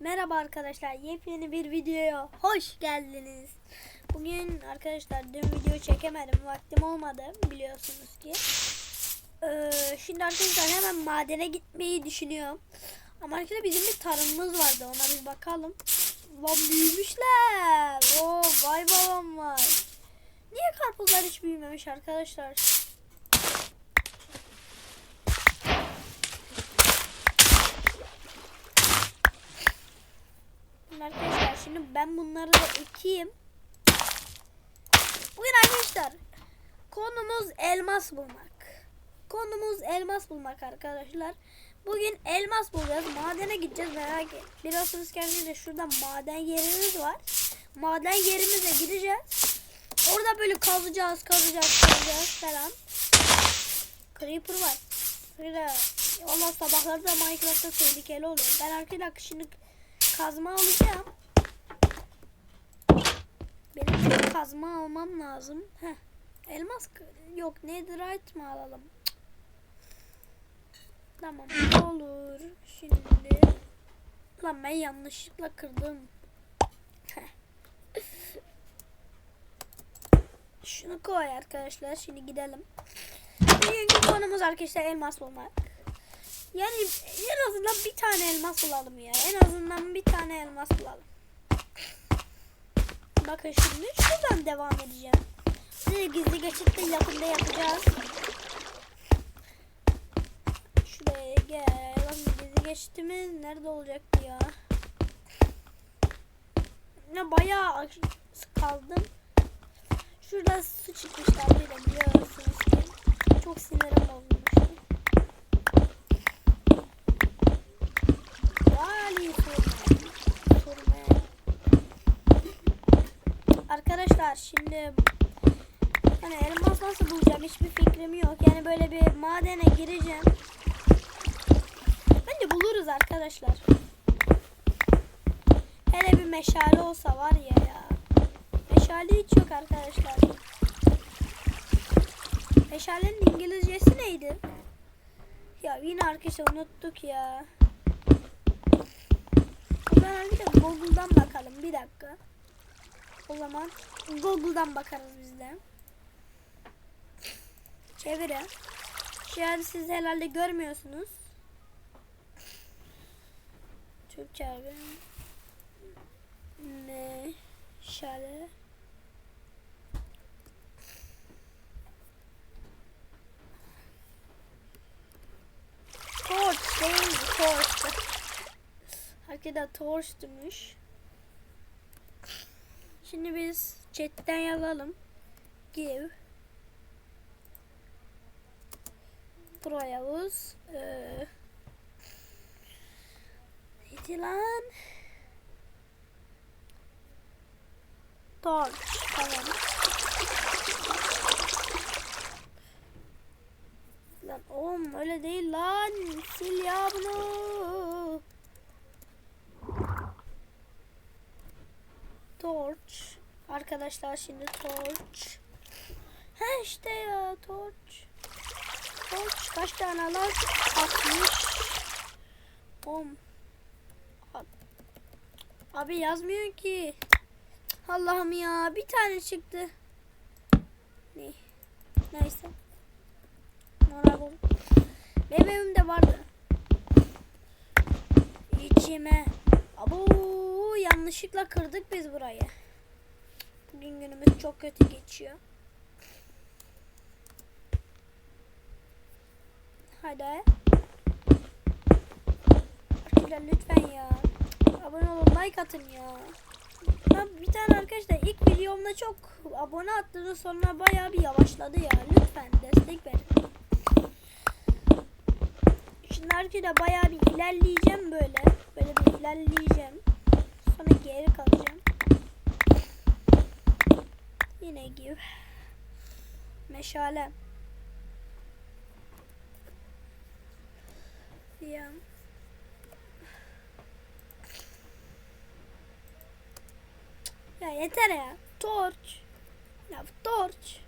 Merhaba arkadaşlar. Yepyeni bir videoya hoş geldiniz. Bugün arkadaşlar dün video çekemedim. Vaktim olmadı biliyorsunuz ki. Ee, şimdi arkadaşlar hemen madene gitmeyi düşünüyorum. Ama arkadaşlar bizim bir tarımımız vardı. Ona bir bakalım. Lan büyümüşler. Oo, vay babam var. Niye karpuzlar hiç büyümemiş arkadaşlar? Şimdi Arkadaşlar şimdi ben bunları da ekeyim. Bugün arkadaşlar konumuz elmas bulmak. Konumuz elmas bulmak arkadaşlar. Bugün elmas bulacağız. Madene gideceğiz merak et. Biliyorsunuz kendinize şurada maden yerimiz var. Maden yerimize gideceğiz. Orada böyle kazacağız, kazacağız, kazacağız falan. Creeper var. Şöyle valla sabahları da Minecraft'ta tehlikeli oluyor. Ben arkadaşlar şimdi kazma alacağım. Benim şimdi kazma almam lazım. Heh. Elmas yok netherite mi alalım? Cık. Tamam olur. Şimdi lan ben yanlışlıkla kırdım. Şunu koy arkadaşlar. Şimdi gidelim. Bugünkü konumuz arkadaşlar elmas bulmak. Yani en azından bir tane elmas bulalım ya. En azından bir tane elmas bulalım. Bakın şimdi şuradan devam edeceğim. Size gizli geçitte yakında yapacağız. Şuraya gel. Bakın gizli geçitimiz nerede olacaktı ya? Ne bayağı kaldım. Şurada su çıkmışlar de biliyorsunuz ki. Çok sinirim bozulmuştu. Vali Arkadaşlar şimdi hani elmas nasıl bulacağım hiçbir fikrim yok. Yani böyle bir madene gireceğim. Bence buluruz arkadaşlar. Hele bir meşale olsa var ya ya. Meşale hiç yok arkadaşlar. Meşalenin İngilizcesi neydi? Ya yine arkadaşlar unuttuk ya. Zaman bir de Google'dan bakalım. Bir dakika. O zaman Google'dan bakarız biz de. Çevire. Şu an siz herhalde görmüyorsunuz. Türkçe abi. Ne? Şöyle. Torch değil? Torch. Hakikaten torch demiş. Şimdi biz chatten yazalım. Give. Pro Yavuz. Ee, neydi lan? Torch. Tamam. Lan oğlum öyle değil lan. Sil ya bunu. Torch. Arkadaşlar şimdi torch. Ha işte ya torch. Torch kaç tane lan? 60. Om. Abi yazmıyor ki. Allah'ım ya bir tane çıktı. Ne? Neyse. Moral ol. Benim evimde vardı. İçime. Abo yanlışlıkla kırdık biz burayı. Bugün günümüz çok kötü geçiyor. Hadi. Arkadaşlar lütfen ya. Abone olun like atın ya. Ben bir tane arkadaşlar ilk videomda çok abone attığını sonra bayağı bir yavaşladı ya. Lütfen destek verin. Şimdi arkadaşlar bayağı bir ilerleyeceğim böyle. Böyle bir ilerleyeceğim. Sonra geri kalacağım. Yine gibi. Meşale. Ya. Ya yeter ya. Torch. Ya torch.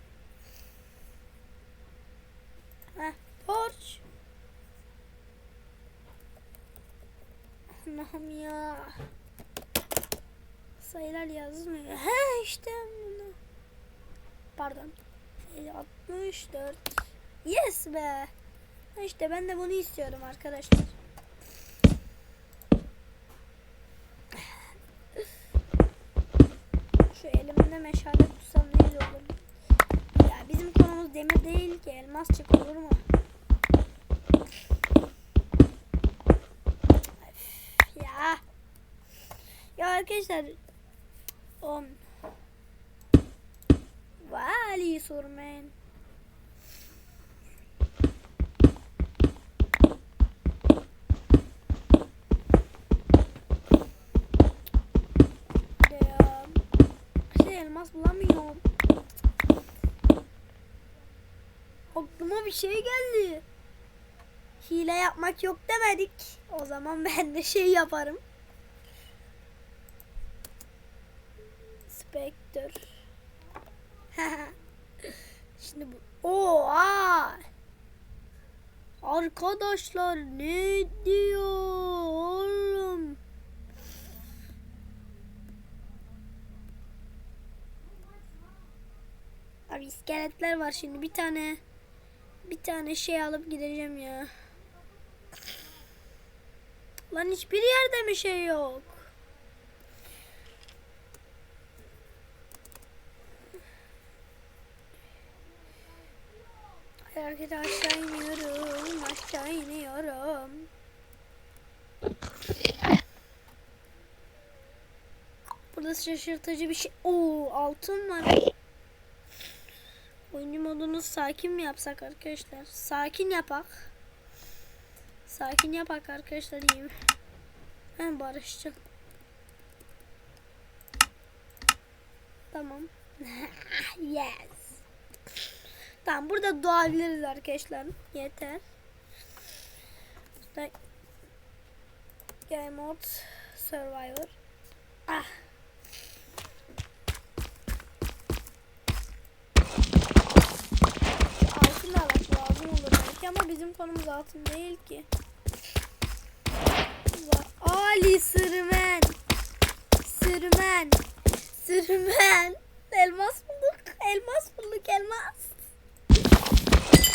Heh, torch. Allah'ım ya. Sayılar yazmıyor. He işte. Pardon. E, 64. Yes be. İşte ben de bunu istiyorum arkadaşlar. Şu elimde meşale tutsam ne iyi olur. Ya bizim konumuz demir değil ki elmas çık olur mu? Ya. Ya arkadaşlar Ya. Şey elmas bulamıyorum. Aklıma bir şey geldi. Hile yapmak yok demedik. O zaman ben de şey yaparım. Spectre. Şimdi bu. Oha! Arkadaşlar ne diyor oğlum? Abi iskeletler var şimdi bir tane bir tane şey alıp gideceğim ya. Lan hiçbir yerde mi şey yok? Hareket aşağı iniyorum, aşağı iniyorum. Burada şaşırtıcı bir şey. Oo altın var. Oyuncu modunu sakin mi yapsak arkadaşlar? Sakin yapak. Sakin yapak arkadaşlar iyiyim. Ben barışacağım. Tamam. yes. Tamam burada doğabiliriz arkadaşlar. Yeter. Game mode Survivor. Ah. Altın almak lazım olur belki ama bizim konumuz altın değil ki. Ali sürmen. Sürmen. Sürmen. Elmas bulduk. Elmas bulduk elmas.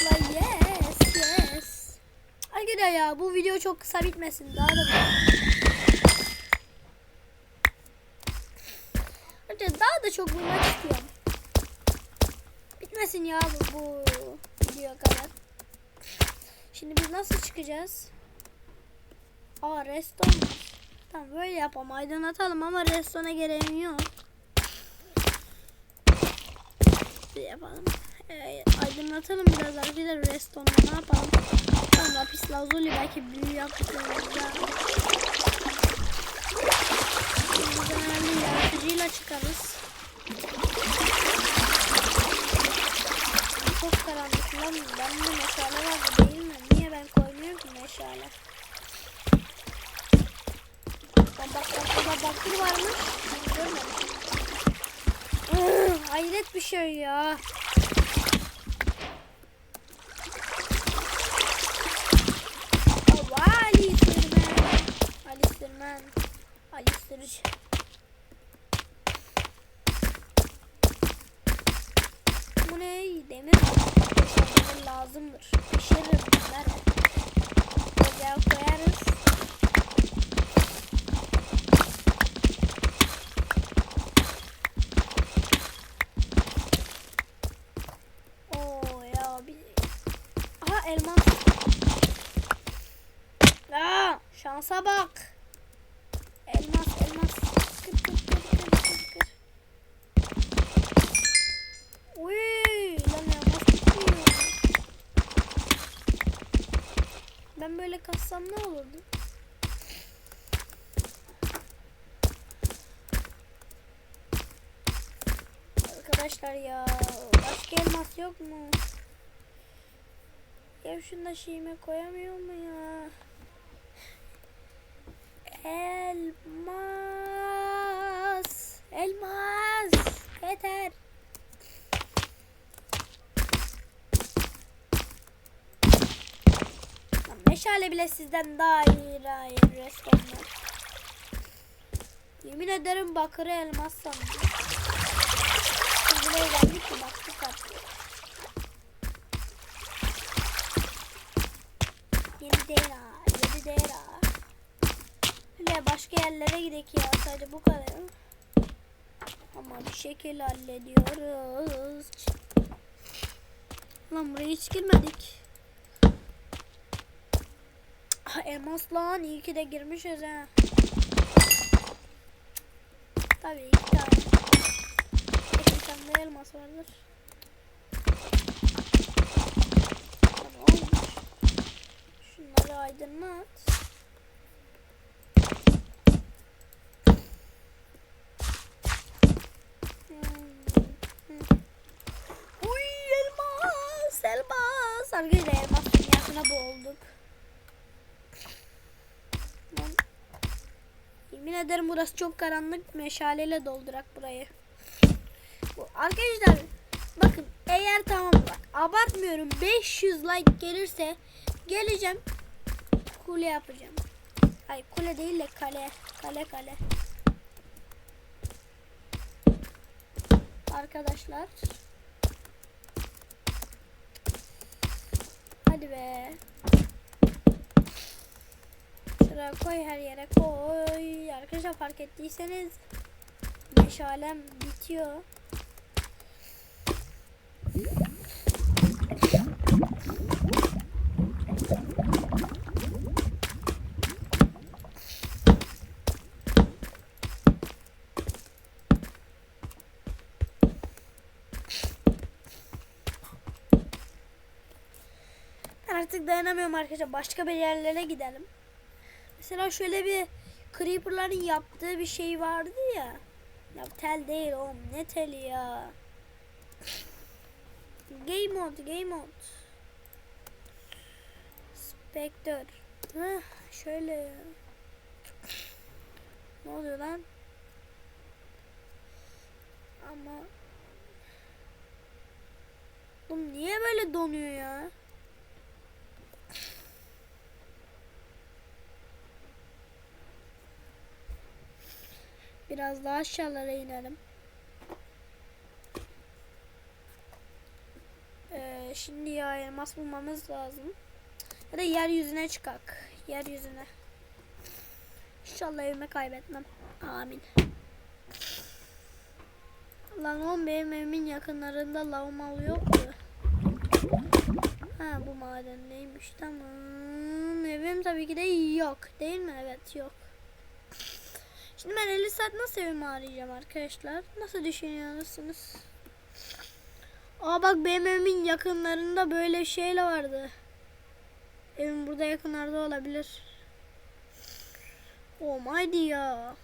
La yes yes. Arkadaşlar ya bu video çok kısa bitmesin. Daha da Arkadaşlar daha da çok bulmak istiyorum. Bitmesin ya bu, bu video kadar. Şimdi biz nasıl çıkacağız? Aa restoran. Tamam böyle yapalım. Aydınlatalım ama restorana gereğim yok. Bir yapalım. Ee, aydınlatalım biraz arkadaşlar restoranda ne yapalım? Tamam lapis lazuli belki büyü yaptığımızda. Herhalde yaratıcıyla çıkarız. Çok karanlık lan. Bende meşale var değil mi? Niye ben koymuyorum ki meşale? Bak bak bak bak varmış. Görmedim. Hayret bir şey ya. Aa, Ali Sürmen. Ali Sürmen. Ali Sürücü. Bu ne? Demir. Demir lazımdır. Pişiririz bunları. Ocağa koyarız. Oo ya bir... Aha elmas. Aa, şansa bak. Elmas elmas. Kır kır kır kır kır kır. Uy, lan elmas çıkmıyor. Ben böyle kassam ne olurdu? Arkadaşlar ya başka elmas yok mu? Ya şunu da şeyime koyamıyor mu ya? Elmas. Elmas. Yeter. Meşale bile sizden daha iyi. Hayır restoranlar. Yemin ederim bakırı elmas sandım. Biz buraya geldik ki baktık artık. Yedi değil ha. Yedi değil başka yerlere gidelim ya. Sadece bu kadar. Ama bir şekilde hallediyoruz. Lan buraya hiç girmedik. Ah, elmas lan iyi ki de girmişiz ha. Tabii iki tane. İki tane elmas vardır. Şunları aydınlat. Hmm. Uy elmas, elmas. Arkadaşlar elmas dünyasına boğulduk. Lan. Yemin ederim burası çok karanlık. Meşaleyle doldurak burayı. Bu, arkadaşlar bakın eğer tamam bak abartmıyorum 500 like gelirse geleceğim kule yapacağım. Ay kule değil de kale. Kale kale. Arkadaşlar. Hadi be. Şuraya koy her yere koy. Arkadaşlar fark ettiyseniz meşalem bitiyor. Artık dayanamıyorum arkadaşlar. Başka bir yerlere gidelim. Mesela şöyle bir Creeper'ların yaptığı bir şey vardı ya. Ya tel değil oğlum. Ne teli ya? Game mode, game mode. Spectre. Heh, şöyle ya. Ne oluyor lan? Ama Oğlum niye böyle donuyor ya? Biraz daha aşağılara inelim. Ee, şimdi ya elmas bulmamız lazım. Ya da yeryüzüne çıkak. Yeryüzüne. İnşallah evimi kaybetmem. Amin. Lan oğlum benim evimin yakınlarında lavmalı yoktu. Ha bu maden neymiş tamam. Evim tabii ki de yok. Değil mi? Evet yok. Şimdi ben 50 saat nasıl evimi arayacağım arkadaşlar? Nasıl düşünüyorsunuz? Aa bak benim evimin yakınlarında böyle şeyle vardı. Evim burada yakınlarda olabilir. Oh my ya.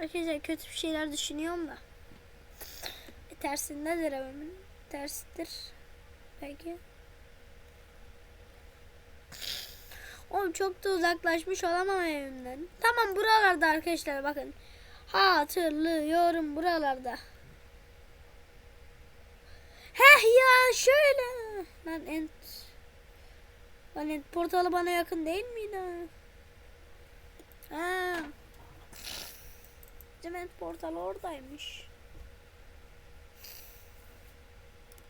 Arkadaşlar kötü bir şeyler düşünüyorum da. E, tersindedir evimin. Tersidir. Belki. Oğlum çok da uzaklaşmış olamam evimden. Tamam buralarda arkadaşlar bakın. Hatırlıyorum buralarda. Heh ya şöyle. Lan ent. Lan ent portalı bana yakın değil miydi? Ha. Bizim ent portalı oradaymış.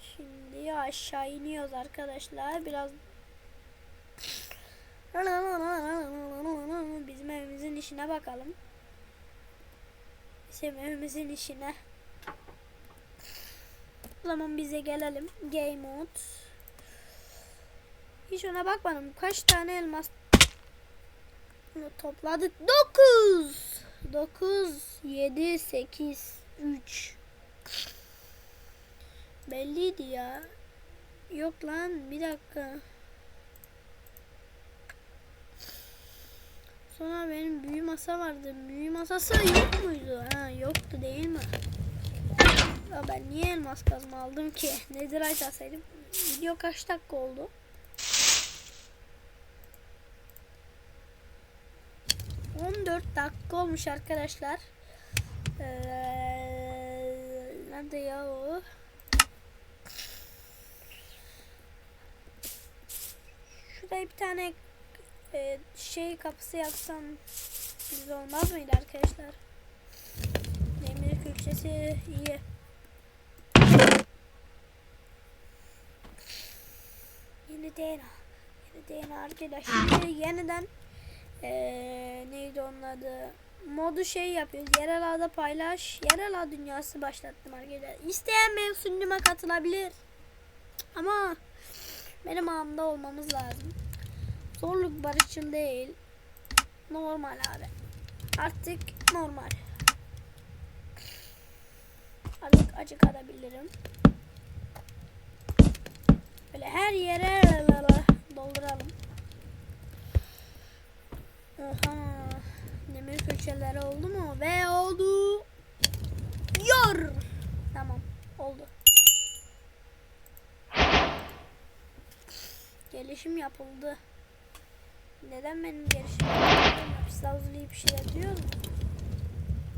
Şimdi aşağı iniyoruz arkadaşlar. Biraz Bizim evimizin işine bakalım. Bizim evimizin işine. O zaman bize gelelim. Game mode. Hiç ona bakmadım. Kaç tane elmas topladık? 9 9 7 8 3 Belliydi ya. Yok lan bir dakika. Sonra benim büyü masa vardı. Büyü masası yok muydu? Ha yoktu değil mi? Ya ben niye elmas kazma aldım ki? Nedir açsaydım? Video kaç dakika oldu? On dört dakika olmuş arkadaşlar. Ee, nerede ya o? Şurada bir tane e, şey kapısı yapsam güzel olmaz mıydı arkadaşlar? külçesi iyi. Yeni DNA. Yeni DNA arkadaşlar. Şimdi yeniden eee neydi onun adı? Modu şey yapıyoruz. Yerel ağda paylaş. Yerel ağ dünyası başlattım arkadaşlar. İsteyen benim sunucuma katılabilir. Ama benim ağımda olmamız lazım. Zorluk barışçıl değil. Normal abi. Artık normal. Artık acık alabilirim. Böyle her yere dolduralım. Oha. Demir köşeleri oldu mu? Ve oldu. Yor. Tamam. Oldu. Gelişim yapıldı. Neden benim gelişim yapıldı? Hapis havuzluyu pişiretiyor mu?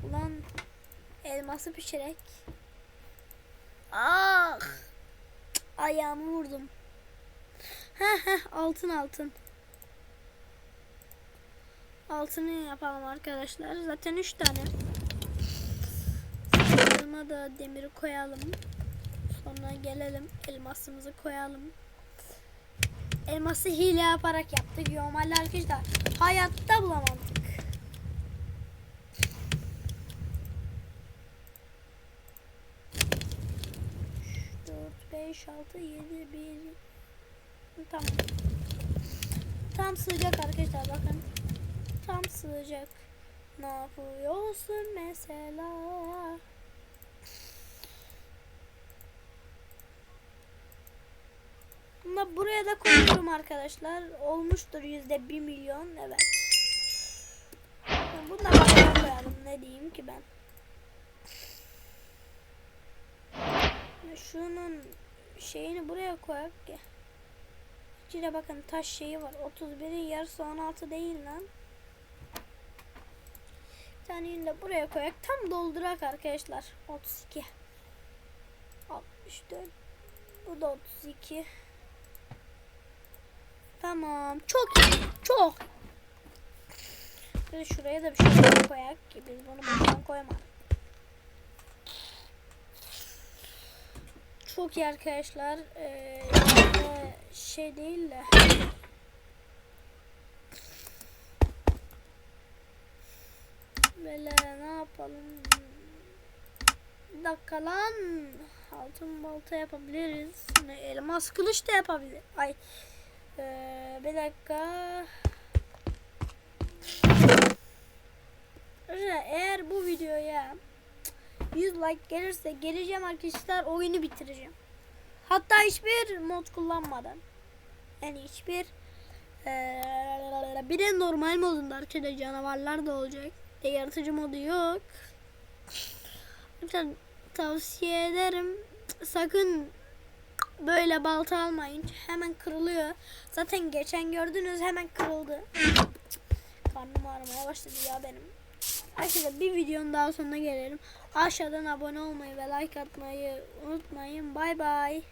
Ulan elması pişirek. Ah! Ayağımı vurdum. Heh heh altın altın. Altını yapalım arkadaşlar. Zaten 3 tane. Sarılma da demiri koyalım. Sonra gelelim elmasımızı koyalım. Elması hile yaparak yaptık. Normalde arkadaşlar hayatta bulamadık. Üç, dört, beş, altı, yedi, bir. Tamam. Tam sığacak arkadaşlar bakın. Tam sığacak. Ne yapıyorsun mesela? Ama buraya da koyuyorum arkadaşlar. Olmuştur yüzde bir milyon. Evet. Bunu da koyalım. Ne diyeyim ki ben? Şunun şeyini buraya koyak ki. İçine bakın taş şeyi var. 31'in yarısı 16 değil lan. Bir de buraya koyak. Tam doldurak arkadaşlar. 32. 64. Bu da 32. Tamam. Çok iyi. Çok. De şuraya da bir şey koyak ki biz bunu buradan koyamadık. Çok iyi arkadaşlar. Ee, şey değil de. Böyle ne yapalım? Bir dakika lan. Altın balta yapabiliriz. Elmas kılıç da yapabilir. Ay. Ee, bir dakika. Eğer bu videoya 100 like gelirse geleceğim arkadaşlar oyunu bitireceğim. Hatta hiçbir mod kullanmadan. Yani hiçbir eee bir de normal modunda arkadaşlar canavarlar da olacak. E, yaratıcı modu yok. Lütfen tavsiye ederim. Sakın böyle balta almayın. Hemen kırılıyor. Zaten geçen gördünüz hemen kırıldı. Karnım ağrımaya başladı ya benim. Arkadaşlar bir videonun daha sonuna gelelim. Aşağıdan abone olmayı ve like atmayı unutmayın. Bay bay.